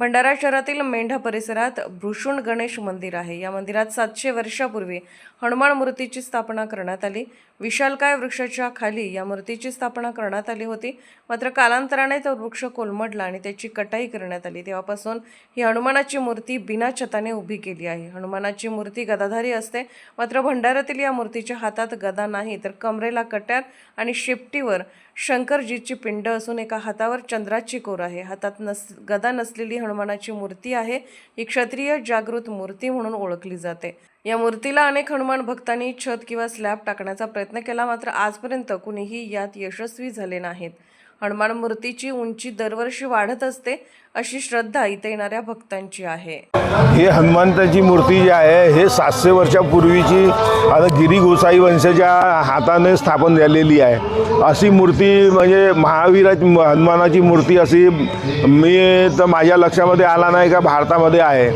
भंडारा शहरातील मेंढा परिसरात भृषुण गणेश मंदिर आहे. या मंदिरात सातशे वर्षापूर्वी हनुमान मूर्तीची स्थापना करण्यात आली. विशालकाय वृक्षाच्या खाली या मूर्तीची स्थापना करण्यात आली होती. मात्र कालांतराने तो वृक्ष कोलमडला आणि त्याची कटाई करण्यात आली. तेव्हापासून ही हनुमानाची मूर्ती बिना छताने उभी केली आहे. हनुमानाची मूर्ती गदाधारी असते. मात्र भंडाऱ्यातील या मूर्तीच्या हातात गदा नाही तर कमरेला कट्यार आणि शेपटीवर शंकरजीची पिंड असून एका हातावर चंद्राची कोर आहे. हातात नस गदा नसलेली हनुमानाची मूर्ती आहे. ही क्षत्रिय जागृत मूर्ती म्हणून ओळखली जाते. या मूर्तीला अनेक हनुमान भक्तांनी छत किंवा स्लॅब टाकण्याचा प्रयत्न केला मात्र आजपर्यंत कुणीही यात यशस्वी झाले नाहीत. हनुमान मूर्तीची उंची दरवर्षी वाढत असते अशी श्रद्धा इथे येणाऱ्या भक्तांची आहे. हे हनुमंताची मूर्ती जी आहे हे सातशे वर्षापूर्वीची आता गिरी गोसाई वंशाच्या हाताने स्थापन झालेली आहे. अशी मूर्ती म्हणजे महावीराची हनुमानाची मूर्ती अशी मी तर माझ्या लक्षामध्ये आला नाही का भारतामध्ये आहे.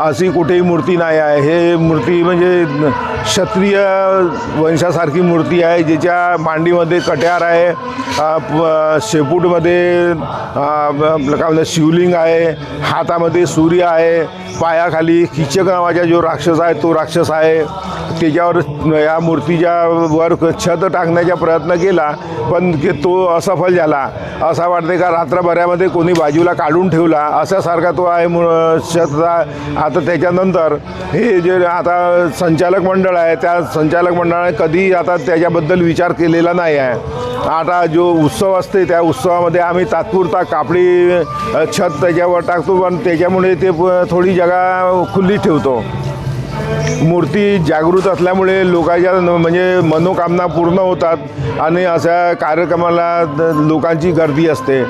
अशी कुठेही मूर्ती नाही आहे. हे मूर्ती म्हणजे क्षत्रिय वंशासारखी मूर्ती आहे ज्याच्या मांडीमध्ये कट्यार आहे प- शेपूटमध्ये आपलं काय म्हणतात शिवलिंग आहे हातामध्ये सूर्य आहे पायाखाली किचक नावाचा जो राक्षस आहे तो राक्षस आहे. त्याच्यावर या मूर्तीच्या वर छत टाकण्याचा प्रयत्न केला पण के तो असफल झाला. असा वाटते का रात्रभरामध्ये कोणी बाजूला काढून ठेवला? अशासारखा तो आहे छत. आता त्याच्यानंतर हे जे आता संचालक मंडळ आहे त्या संचालक मंडळाने कधी आता त्याच्याबद्दल विचार केलेला नाही आहे. आता जो उत्सव असते त्या उत्सवामध्ये आम्ही तात्पुरता कापडी छत त्याच्यावर टाकतो पण त्याच्यामुळे ते प- थोडी जागा खुल्ली ठेवतो. मूर्ती जागृत असल्यामुळे लोकांच्या म्हणजे मनोकामना पूर्ण होतात आणि अशा कार्यक्रमाला द- लोकांची गर्दी असते.